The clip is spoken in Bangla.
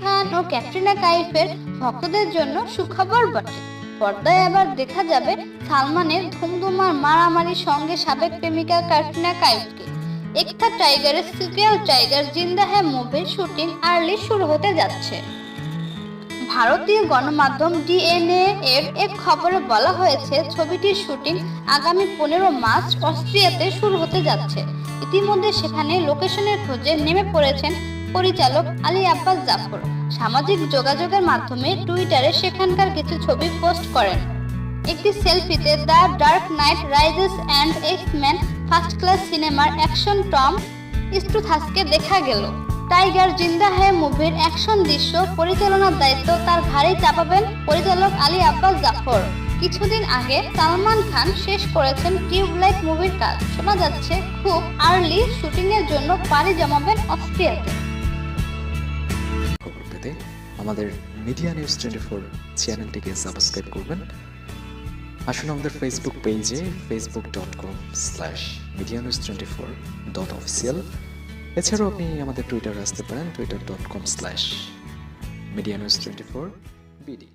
ক্যাটরিনা কাইফের ভক্তদের জন্য সুখবর বটে। পর্দায় আবার দেখা যাবে সালমানের ধুমধুমার মারামারির সঙ্গে সাবেক প্রেমিকা ক্যাটরিনা কাইফকে। একটা টাইগারের সিরিয়াল টাইগার জিন্দা হ্যাঁ মুভির শুটিং আর্লি শুরু হতে যাচ্ছে। ভারতীয় গণমাধ্যম ডিএনএ এর এক খবরে বলা হয়েছে, ছবিটির শুটিং আগামী পনেরো মার্চ অস্ট্রিয়াতে শুরু হতে যাচ্ছে। ইতিমধ্যে সেখানে লোকেশনের খোঁজে নেমে পড়েছেন পরিচালক আলী আব্বাস জাফর। সামাজিক যোগাযোগের মাধ্যমে টুইটারে সেখানকার কিছু ছবি পোস্ট করেন। একটি সেলফিতে the dark knight rises and X men first class সিনেমার অ্যাকশন টম স্টুথাসকে দেখা গেল। টাইগার জিন্দা হ্যায় মুভির অ্যাকশন দৃশ্য পরিচালনার দায়িত্ব তার ঘাড়ে চাপাবেন পরিচালক আলী আব্বাস জাফর। কিছুদিন আগে সালমান খান শেষ করেছেন টিউবলাইট মুভির কাজ। শোনা যাচ্ছে, খুব আর্লি শুটিংয়ের জন্য পাড়ি জমাবেন অস্ট্রিয়াতে। পেতে আমাদের মিডিয়া নিউজ টোয়েন্টি ফোর চ্যানেলটিকে সাবস্ক্রাইব করবেন। আসুন আমাদের ফেসবুক পেজে facebook dot com slash media news twenty four dot official এছাড়াও আপনি আমাদের টুইটার আসতে পারেন twitter dot com slash media news twenty four BD